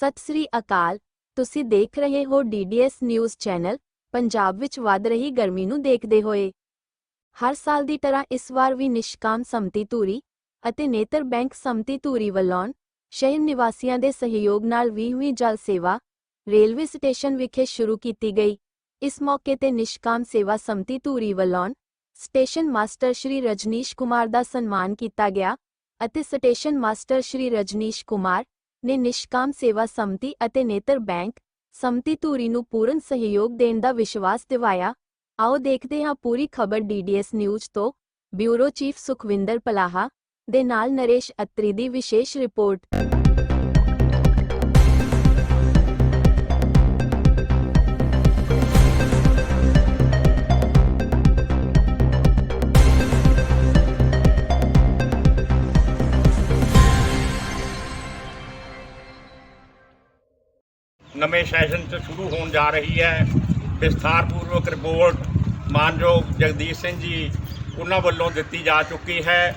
ਸਤਿ ਸ੍ਰੀ ਅਕਾਲ। ਤੁਸੀਂ ਦੇਖ ਰਹੇ ਹੋ ਡੀਡੀਐਸ ਨਿਊਜ਼ ਚੈਨਲ, ਪੰਜਾਬ ਵਿੱਚ ਵੱਧ ਰਹੀ ਗਰਮੀ ਨੂੰ ਦੇਖਦੇ ਹੋਏ। ਹਰ ਸਾਲ ਦੀ ਤਰ੍ਹਾਂ ਇਸ ਵਾਰ ਵੀ ਨਿਸ਼ਕਾਮ ਸੰਮਤੀ ਧੂਰੀ ਅਤੇ ਨੇਤਰ ਬੈਂਕ ਸੰਮਤੀ ਧੂਰੀ ਵੱਲੋਂ ਸ਼ਹਿਰ ਨਿਵਾਸੀਆਂ ਦੇ ਸਹਿਯੋਗ ਨਾਲ 20ਵੀਂ ਜਲ ਸੇਵਾ ਰੇਲਵੇ ਸਟੇਸ਼ਨ ਵਿਖੇ ਸ਼ੁਰੂ ਕੀਤੀ ਗਈ। ਇਸ ਮੌਕੇ ਤੇ ਨਿਸ਼ਕਾਮ ਸੇਵਾ ਸੰਮਤੀ ਧੂਰੀ ਵੱਲੋਂ ਸਟੇਸ਼ਨ ਮਾਸਟਰ ਸ਼੍ਰੀ ਰਜਨੀਸ਼ ਕੁਮਾਰ ਦਾ ਸਨਮਾਨ ਕੀਤਾ ਗਿਆ ਅਤੇ ਸਟੇਸ਼ਨ ਮਾਸਟਰ ਸ਼੍ਰੀ ਰਜਨੀਸ਼ ਕੁਮਾਰ ਨੇ ਨਿਸ਼ਕਾਮ ਸੇਵਾ ਸੰਮਤੀ ਅਤੇ ਨੇਤਰ ਬੈਂਕ ਸੰਮਤੀ ਧੂਰੀ ਨੂੰ ਪੂਰਨ ਸਹਿਯੋਗ ਦੇਣ ਦਾ ਵਿਸ਼ਵਾਸ ਦਿਵਾਇਆ। ਆਓ ਦੇਖਦੇ ਹਾਂ ਪੂਰੀ ਖਬਰ ਡੀਡੀਐਸ ਨਿਊਜ਼ ਤੋਂ। ਬਿਊਰੋ ਚੀਫ ਸੁਖਵਿੰਦਰ ਪਲਾਹਾ ਦੇ ਨਾਲ ਨਰੇਸ਼ ਅਤਰੀ ਦੀ ਵਿਸ਼ੇਸ਼ ਰਿਪੋਰਟ। ਨਵੇਂ ਸੈਸ਼ਨ 'ਚ ਸ਼ੁਰੂ ਹੋਣ ਜਾ ਰਹੀ ਹੈ। ਵਿਸਥਾਰਪੂਰਵਕ ਰਿਪੋਰਟ ਮਾਨਯੋਗ ਜਗਦੀਸ਼ ਸਿੰਘ ਜੀ ਉਹਨਾਂ ਵੱਲੋਂ ਦਿੱਤੀ ਜਾ ਚੁੱਕੀ ਹੈ।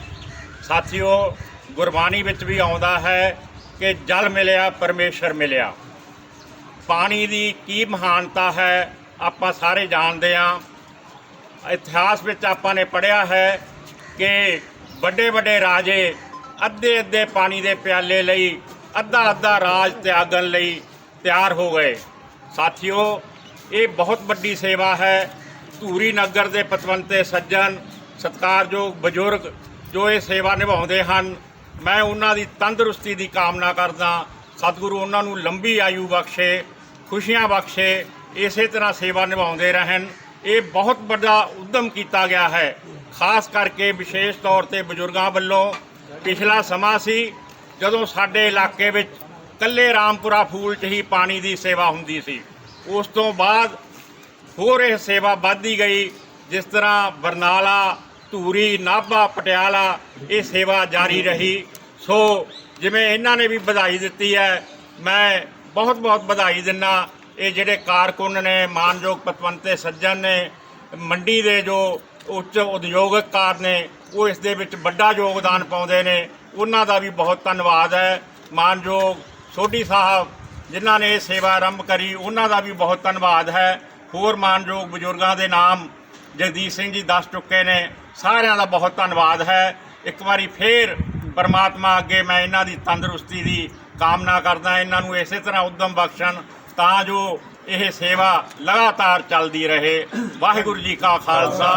ਸਾਥੀਓ, ਗੁਰਬਾਣੀ ਵਿੱਚ ਵੀ ਆਉਂਦਾ ਹੈ ਕਿ ਜਲ ਮਿਲਿਆ, ਪਰਮੇਸ਼ਰ ਮਿਲਿਆ। ਪਾਣੀ ਦੀ ਕੀ ਮਹਾਨਤਾ ਹੈ, ਆਪਾਂ ਸਾਰੇ ਜਾਣਦੇ ਹਾਂ। ਇਤਿਹਾਸ ਵਿੱਚ ਆਪਾਂ ਨੇ ਪੜ੍ਹਿਆ ਹੈ ਕਿ ਵੱਡੇ ਵੱਡੇ ਰਾਜੇ ਅੱਧੇ ਅੱਧੇ ਪਾਣੀ ਦੇ ਪਿਆਲੇ ਲਈ, ਅੱਧਾ ਅੱਧਾ ਰਾਜ ਤਿਆਗਣ ਲਈ ਤਿਆਰ ਹੋ ਗਏ। ਸਾਥੀਓ, ਇਹ ਬਹੁਤ ਵੱਡੀ ਸੇਵਾ ਹੈ। ਧੂਰੀ ਨਗਰ ਦੇ ਪਤਵੰਤੇ ਸੱਜਣ, ਸਤਿਕਾਰਯੋਗ ਬਜ਼ੁਰਗ ਜੋ ਇਹ ਸੇਵਾ ਨਿਭਾਉਂਦੇ ਹਨ, ਮੈਂ ਉਹਨਾਂ ਦੀ ਤੰਦਰੁਸਤੀ ਦੀ ਕਾਮਨਾ ਕਰਦਾ ਸਤਿਗੁਰੂ ਉਹਨਾਂ ਨੂੰ ਲੰਬੀ ਆਯੂ ਬਖਸ਼ੇ, ਖੁਸ਼ੀਆਂ ਬਖਸ਼ੇ, ਇਸੇ ਤਰ੍ਹਾਂ ਸੇਵਾ ਨਿਭਾਉਂਦੇ ਰਹਿਣ। ਇਹ ਬਹੁਤ ਵੱਡਾ ਉਦਮ ਕੀਤਾ ਗਿਆ ਹੈ। ਖਾਸ ਕਰਕੇ ਵਿਸ਼ੇਸ਼ ਤੌਰ ਤੇ ਬਜ਼ੁਰਗਾਂ ਵੱਲੋਂ ਪਿਛਲਾ ਸਮਾਂ ਸੀ ਜਦੋਂ ਸਾਡੇ ਇਲਾਕੇ ਵਿੱਚ ਕੱਲੇ ਰਾਮਪੁਰਾ ਫੂਲ 'ਚ ਹੀ ਪਾਣੀ ਦੀ ਸੇਵਾ ਹੁੰਦੀ ਸੀ। ਉਸ ਤੋਂ ਬਾਅਦ ਹੋਰ ਇਹ ਸੇਵਾ ਵੱਧਦੀ ਗਈ, ਜਿਸ ਤਰ੍ਹਾਂ ਬਰਨਾਲਾ, ਧੂਰੀ, ਨਾਭਾ, ਪਟਿਆਲਾ ਇਹ ਸੇਵਾ ਜਾਰੀ ਰਹੀ। ਸੋ ਜਿਵੇਂ ਇਹਨਾਂ ਨੇ ਵੀ ਵਧਾਈ ਦਿੱਤੀ ਹੈ, ਮੈਂ ਬਹੁਤ ਬਹੁਤ ਵਧਾਈ ਦਿੰਨਾ। ਇਹ ਜਿਹੜੇ ਕਾਰਕੁਨ ਨੇ, ਮਾਨਯੋਗ ਪਤਵੰਤੇ ਸੱਜਣ ਨੇ, ਮੰਡੀ ਦੇ ਜੋ ਉੱਚ ਉਦਯੋਗਕਾਰ ਨੇ, ਉਹ ਇਸ ਦੇ ਵਿੱਚ ਵੱਡਾ ਯੋਗਦਾਨ ਪਾਉਂਦੇ ਨੇ। ਉਹਨਾਂ ਦਾ ਵੀ ਬਹੁਤ ਧੰਨਵਾਦ ਹੈ। ਮਾਨਯੋਗ ਸੋਢੀ ਸਾਹਿਬ, ਜਿਨ੍ਹਾਂ ਨੇ ਇਹ ਸੇਵਾ ਆਰੰਭ ਕਰੀ, ਉਹਨਾਂ ਦਾ ਵੀ ਬਹੁਤ ਧੰਨਵਾਦ ਹੈ। ਹੋਰ ਮਾਨਯੋਗ ਬਜ਼ੁਰਗਾਂ ਦੇ ਨਾਮ ਜਗਦੀਪ ਸਿੰਘ ਜੀ ਦੱਸ ਚੁੱਕੇ ਨੇ, ਸਾਰਿਆਂ ਦਾ ਬਹੁਤ ਧੰਨਵਾਦ ਹੈ। ਇੱਕ ਵਾਰੀ ਫੇਰ ਪਰਮਾਤਮਾ ਅੱਗੇ ਮੈਂ ਇਹਨਾਂ ਦੀ ਤੰਦਰੁਸਤੀ ਦੀ ਕਾਮਨਾ ਕਰਦਾ, ਇਹਨਾਂ ਨੂੰ ਇਸੇ ਤਰ੍ਹਾਂ ਉਦਮ ਬਖਸ਼ਣ, ਤਾਂ ਜੋ ਇਹ ਸੇਵਾ ਲਗਾਤਾਰ ਚੱਲਦੀ ਰਹੇ। ਵਾਹਿਗੁਰੂ ਜੀ ਕਾ ਖਾਲਸਾ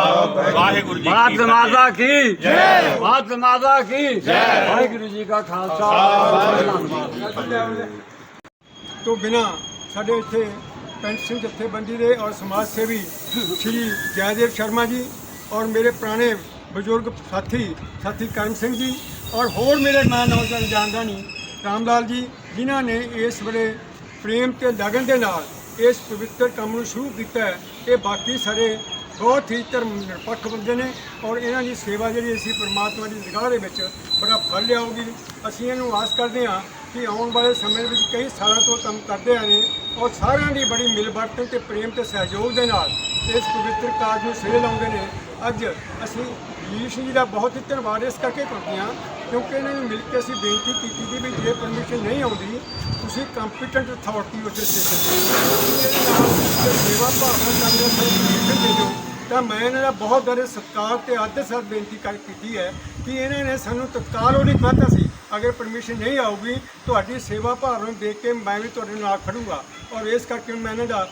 ਵਾਹਿਗੁਰੂ ਜੀ ਕੀ ਫਤਿਹ। ਬਾਤ ਮਾਤਾ ਕੀ? ਜੈ। ਬਾਤ ਮਾਤਾ ਕੀ? ਜੈ। ਵਾਹਿਗੁਰੂ ਜੀ ਕਾ ਖਾਲਸਾ ਤੋਂ ਬਿਨਾ ਸਾਡੇ ਇੱਥੇ ਪੈਨਸ਼ਨ ਜਥੇਬੰਦੀ ਦੇ ਔਰ ਸਮਾਜ ਸੇਵੀ ਸ਼੍ਰੀ ਜੈਦੇਵ ਸ਼ਰਮਾ ਜੀ ਔਰ ਮੇਰੇ ਪੁਰਾਣੇ ਬਜ਼ੁਰਗ ਸਾਥੀ ਸਾਥੀ ਕਰਨ ਸਿੰਘ ਜੀ ਔਰ ਹੋਰ ਮੇਰੇ ਮਾਂ ਨੌਜਵਾਨ ਜਾਣਦਾ ਨਹੀਂ ਰਾਮਲਾਲ ਜੀ ਜਿਨ੍ਹਾਂ ਨੇ ਇਸ ਵੇਲੇ ਪ੍ਰੇਮ ਤੇ ਲਗਨ ਦੇ ਨਾਲ ਇਸ ਪਵਿੱਤਰ ਕੰਮ ਨੂੰ ਸ਼ੁਰੂ ਕੀਤਾ ਇਹ ਬਾਕੀ ਸਾਰੇ ਬਹੁਤ ਹੀ ਧਰਮ ਨਿਰਪੱਖ ਬੰਦੇ ਨੇ ਔਰ ਇਹਨਾਂ ਦੀ ਸੇਵਾ ਜਿਹੜੀ ਅਸੀਂ ਪਰਮਾਤਮਾ ਦੀ ਨਿਗਾਹ ਦੇ ਵਿੱਚ ਬੜਾ ਫਲ ਲਿਆਉਗੀ ਅਸੀਂ ਇਹਨੂੰ ਆਸ ਕਰਦੇ ਹਾਂ ਕਿ ਆਉਣ ਵਾਲੇ ਸਮੇਂ ਵਿੱਚ ਕਈ ਸਾਲਾਂ ਤੋਂ ਕੰਮ ਕਰਦੇ ਆਏ ਨੇ ਔਰ ਸਾਰਿਆਂ ਦੀ ਬੜੀ ਮਿਲਵਰਤਨ ਤੇ ਪ੍ਰੇਮ ਤੇ ਸਹਿਯੋਗ ਦੇ ਨਾਲ ਇਸ ਪਵਿੱਤਰ ਕਾਰਜ ਨੂੰ ਸਿਰੇ ਲਾਉਂਦੇ ਨੇ। ਅੱਜ ਅਸੀਂ ਈਸ਼ ਜੀ ਦਾ ਬਹੁਤ ਹੀ ਧੰਨਵਾਦ ਇਸ ਕਰਕੇ ਕਰਦੇ ਹਾਂ, ਕਿਉਂਕਿ ਇਹਨਾਂ ਨੂੰ ਮਿਲ ਕੇ ਅਸੀਂ ਬੇਨਤੀ ਕੀਤੀ ਸੀ ਵੀ ਜੇ ਪਰਮਿਸ਼ਨ ਨਹੀਂ ਆਉਂਦੀ, ਤੁਸੀਂ ਕੰਪੀਟੈਂਟ ਅਥਾਰਟੀ ਉੱਤੇ ਸਟੇਸ਼ਨ ਸੇਵਾ ਭਾਵਨਾ ਕਰਦੇ ਪਰਮਿਸ਼ਨ ਦੇ ਦਿਓ, ਤਾਂ ਮੈਂ ਇਹਨਾਂ ਦਾ ਬਹੁਤ ਜ਼ਿਆਦਾ ਸਤਿਕਾਰ ਤੇ ਆਦਰ ਸਰ ਬੇਨਤੀ ਕਰ, ਕੀਤੀ ਹੈ ਕਿ ਇਹਨਾਂ ਨੇ ਸਾਨੂੰ ਤਤਕਾਲ ਉਹ ਨਹੀਂ ਕਹਤਾ ਸੀ। ਅਗਰ ਪਰਮਿਸ਼ਨ ਨਹੀਂ ਆਊਗੀ, ਤੁਹਾਡੀ ਸੇਵਾ ਭਾਵਨਾ ਨੂੰ ਦੇਖ ਕੇ ਮੈਂ ਵੀ ਤੁਹਾਡੇ ਨਾਲ ਖੜੂੰਗਾ। ਔਰ ਇਸ ਕਰਕੇ ਮੈਂ ਇਹਨਾਂ ਦਾ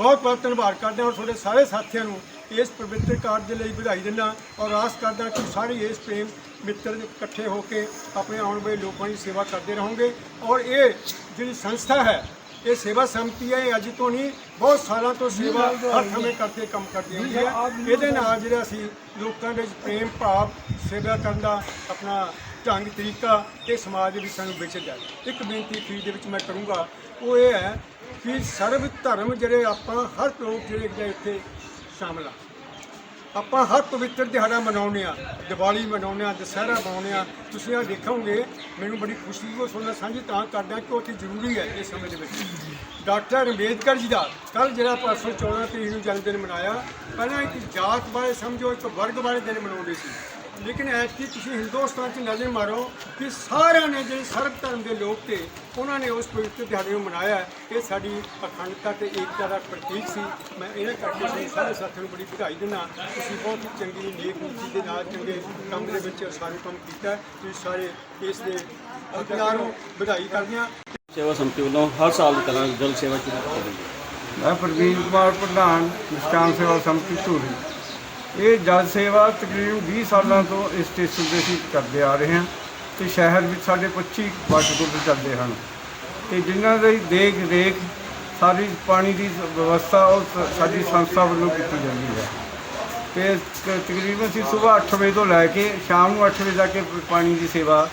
ਬਹੁਤ ਬਹੁਤ ਧੰਨਵਾਦ ਕਰਦਾ ਹਾਂ ਤੁਹਾਡੇ ਸਾਰੇ ਸਾਥੀਆਂ ਨੂੰ ਇਸ ਪਵਿੱਤਰ ਕਾਰਜ ਦੇ ਲਈ ਵਧਾਈ ਦਿੰਦਾ ਔਰ ਆਸ ਕਰਦਾ ਕਿ ਸਾਰੇ ਇਸ ਪ੍ਰੇਮ ਮਿੱਤਰ ਇਕੱਠੇ ਹੋ ਕੇ ਆਪਣੇ ਆਉਣ ਵਾਲੇ ਲੋਕਾਂ ਦੀ ਸੇਵਾ ਕਰਦੇ ਰਹੋਗੇ ਔਰ ਇਹ ਜਿਹੜੀ ਸੰਸਥਾ ਹੈ, ਇਹ ਸੇਵਾ ਸੰਮਤੀ ਹੈ, ਇਹ ਅੱਜ ਤੋਂ ਨਹੀਂ, ਬਹੁਤ ਸਾਲਾਂ ਤੋਂ ਸੇਵਾ ਹਰ ਸਮੇਂ ਕਰਕੇ ਕੰਮ ਕਰਦੀ ਹੁੰਦੀ ਹੈ। ਇਹਦੇ ਨਾਲ ਜਿਹੜਾ ਅਸੀਂ ਲੋਕਾਂ ਦੇ ਵਿੱਚ ਪ੍ਰੇਮ ਭਾਵ ਸੇਵਾ ਕਰਨ ਦਾ ਆਪਣਾ ਢੰਗ, ਤਰੀਕਾ ਇਹ ਸਮਾਜ ਦੇ ਵਿੱਚ ਸਾਨੂੰ ਵਿਚਰਦਾ ਹੈ ਇੱਕ ਬੇਨਤੀ ਫੀਸ ਦੇ ਵਿੱਚ ਮੈਂ ਕਰੂੰਗਾ, ਉਹ ਇਹ ਹੈ ਕਿ ਸਰਵ ਧਰਮ ਜਿਹੜੇ ਆਪਾਂ ਹਰ ਲੋਕ ਜਿਹੜੇ ਜਿਹੜੇ ਇੱਥੇ ਸ਼ਾਮਲ ਆ। ਆਪਾਂ ਹਰ ਪਵਿੱਤਰ ਦਿਹਾੜਾ ਮਨਾਉਂਦੇ ਆ, ਦੀਵਾਲੀ ਮਨਾਉਂਦੇ ਆ, ਦੁਸਹਿਰਾ ਮਨਾਉਂਦੇ ਆ। ਤੁਸੀਂ ਆ ਦੇਖੋਗੇ, ਮੈਨੂੰ ਬੜੀ ਖੁਸ਼ੀ ਹੋ ਸੁਣਨਾ ਸਾਂਝੀ ਤਾਂ ਕਰਦਾ ਕਿ ਉਹ ਤੇ ਜ਼ਰੂਰੀ ਹੈ ਇਸ ਸਮੇਂ ਦੇ ਵਿੱਚ। ਡਾਕਟਰ ਅੰਬੇਦਕਰ ਜੀ ਦਾ ਕੱਲ ਜਿਹੜਾ ਪਰਸੋਂ 14 ਤਰੀਕ ਨੂੰ ਜਨਮ ਦਿਨ ਮਨਾਇਆ, ਪਹਿਲਾਂ ਇੱਕ ਜਾਤ ਬਾਰੇ ਸਮਝੋ, ਇੱਕ ਵਰਗ ਬਾਰੇ ਦਿਨ ਮਨਾਉਂਦੇ ਸੀ। ਲੇਕਿਨ ਐਤਕੀ ਤੁਸੀਂ ਹਿੰਦੁਸਤਾਨ 'ਚ ਨਜ਼ਰ ਮਾਰੋ ਕਿ ਸਾਰਿਆਂ ਨੇ ਜਿਹੜੇ ਸਰਬ ਧਰਮ ਦੇ ਲੋਕ ਤੇ ਉਹਨਾਂ ਨੇ ਉਸ ਪਵਿੱਤਰ ਦਿਹਾੜੇ ਨੂੰ ਮਨਾਇਆ। ਇਹ ਸਾਡੀ ਅਖੰਡਤਾ ਤੇ ਏਕਤਾ ਦਾ ਪ੍ਰਤੀਕ ਸੀ। ਮੈਂ ਇਹਨਾਂ ਕਰਕੇ ਤੁਸੀਂ ਸਾਰੇ ਸਾਥੀਆਂ ਨੂੰ ਬੜੀ ਵਧਾਈ ਦਿੰਦਾ ਤੁਸੀਂ ਬਹੁਤ ਹੀ ਚੰਗੀ ਨੇਕ ਨੀਤੀ ਦੇ ਨਾਲ ਚੰਗੇ ਕੰਮ ਦੇ ਵਿੱਚ ਸਾਰੇ ਕੰਮ ਕੀਤਾ। ਤੁਸੀਂ ਸਾਰੇ ਇਸ ਦੇ ਅਧਿਕਾਰੋਂ ਵਧਾਈ ਕਰਦੇ ਹਾਂ। ਸੇਵਾ ਸੰਮਤੀ ਵੱਲੋਂ ਹਰ ਸਾਲ ਦੀ ਤਰ੍ਹਾਂ ਜਲ ਸੇਵਾ ਕੀਤੀ ਗਈ ਹੈ। ਮੈਂ ਪ੍ਰਵੀਨ ਕੁਮਾਰ ਪ੍ਰਧਾਨ ਨਿਸ਼ਕਾਮ ਸੇਵਾ ਸੰਮਤੀ ਧੂਰੀ। ਇਹ ਜਲ ਸੇਵਾ ਤਕਰੀਬਨ 20 ਸਾਲਾਂ ਤੋਂ ਇਸ ਸਟੇਸ਼ਨ ਤੇ ਅਸੀਂ ਕਰਦੇ ਆ ਰਹੇ ਹਾਂ ਤੇ ਸ਼ਹਿਰ ਵਿੱਚ ਸਾਡੇ 25 ਵਾਟਰ ਚੱਲਦੇ ਹਨ। ਤੇ ਜਿਨ੍ਹਾਂ ਦੀ ਦੇਖ ਰੇਖ, ਸਾਰੀ ਪਾਣੀ ਦੀ ਵਿਵਸਥਾ, ਉਹ ਸ- ਸਾਡੀ ਸੰਸਥਾ ਵੱਲੋਂ ਕੀਤੀ ਜਾਂਦੀ ਹੈ। ਤੇ ਤ- ਤਕਰੀਬਨ ਅਸੀਂ ਸਵੇਰ 8 ਵਜੇ ਤੋਂ ਲੈ ਕੇ ਸ਼ਾਮ ਨੂੰ 8 ਵਜੇ ਤੱਕ ਇਹ ਪਾਣੀ ਦੀ ਸੇਵਾ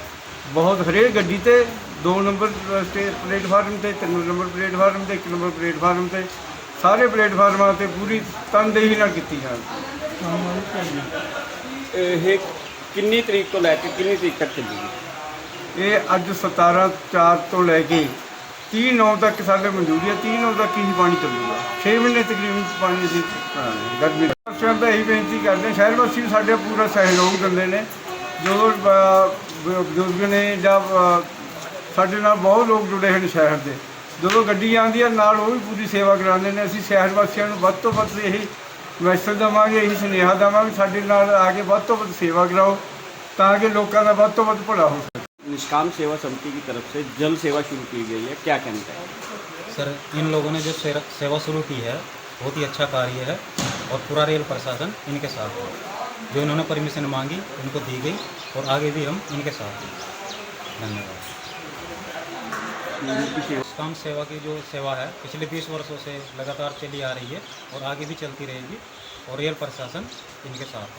ਬਹੁਤ, ਹਰੇਕ ਗੱਡੀ ਤੇ 2 ਨੰਬਰ ਸਟੇ, ਪਲੇਟਫਾਰਮ ਤੇ 3 ਨੰਬਰ ਪਲੇਟਫਾਰਮ ਤੇ 1 ਨੰਬਰ ਪਲੇਟਫਾਰਮ ਤੇ ਸਾਰੇ ਪਲੇਟਫਾਰਮਾਂ ਤੇ ਪੂਰੀ ਤਨਦੇਹੀ ਨਾਲ ਕੀਤੀ ਜਾਂਦੀ ਇਹ ਕਿੰਨੀ ਤਰੀਕ ਤੋਂ ਲੈ ਕੇ ਕਿੰਨੀ ਤਰੀਕ ਤੱਕ ਚੱਲੇਗੀ? ਇਹ ਅੱਜ 17 4 ਤੋਂ ਲੈ ਕੇ 30 9 ਤੱਕ ਸਾਡੇ ਮਨਜ਼ੂਰੀ ਹੈ 30 9 ਤੱਕ ਹੀ ਪਾਣੀ ਚੱਲੂਗਾ। 6 ਮਹੀਨੇ ਤਕਰੀਬਨ ਪਾਣੀ ਕਰਾਂਗੇ ਗਰਮੀ ਦਾ। ਵਾਸੀਆਂ ਦਾ ਇਹੀ ਬੇਨਤੀ ਕਰਦੇ ਸ਼ਹਿਰ ਵਾਸੀ ਵੀ ਸਾਡੇ ਪੂਰਾ ਸਹਿਯੋਗ ਦਿੰਦੇ ਨੇ। ਜਦੋਂ ਬ- ਬਜ਼ੁਰਗ ਨੇ ਜਾਂ ਸਾਡੇ ਨਾਲ ਬਹੁਤ ਲੋਕ ਜੁੜੇ ਹਨ ਸ਼ਹਿਰ ਦੇ। ਜਦੋਂ ਗੱਡੀ ਆਉਂਦੀ ਹੈ ਨਾਲ ਉਹ ਵੀ ਪੂਰੀ ਸੇਵਾ ਕਰਾਉਂਦੇ ਨੇ ਅਸੀਂ ਸ਼ਹਿਰ ਵਾਸੀਆਂ ਨੂੰ ਵੱਧ ਤੋਂ ਵੱਧ ਇਹੀ ਮੈਸੇਜ ਦੇਵਾਂਗੇ ਇਹੀ ਸੁਨੇਹਾ ਦੇਵਾਂਗੇ ਸਾਡੇ ਨਾਲ ਆ ਕੇ ਵੱਧ ਤੋਂ ਵੱਧ ਸੇਵਾ ਕਰਾਓ ਤਾਂ ਕਿ ਲੋਕਾਂ ਦਾ ਵੱਧ ਤੋਂ ਵੱਧ ਭਲਾ ਹੋ ਸਕੇ निष्काम सेवा समिति की तरफ से जल सेवा शुरू की गई है क्या कहना चाहिए सर इन लोगों ने जो सेरा- सेवा शुरू की है बहुत ही अच्छा कार्य है और पूरा रेल प्रशासन इनके साथ है जो इन्होंने परमिशन मांगी उनको दी गई और आगे भी हम इनके साथ हैं धन्यवाद काम सेवा की जो सेवा है पिछले 20 वर्षों से लगातार चली आ रही है और आगे भी चलती रहेगी और रेल प्रशासन इनके साथ है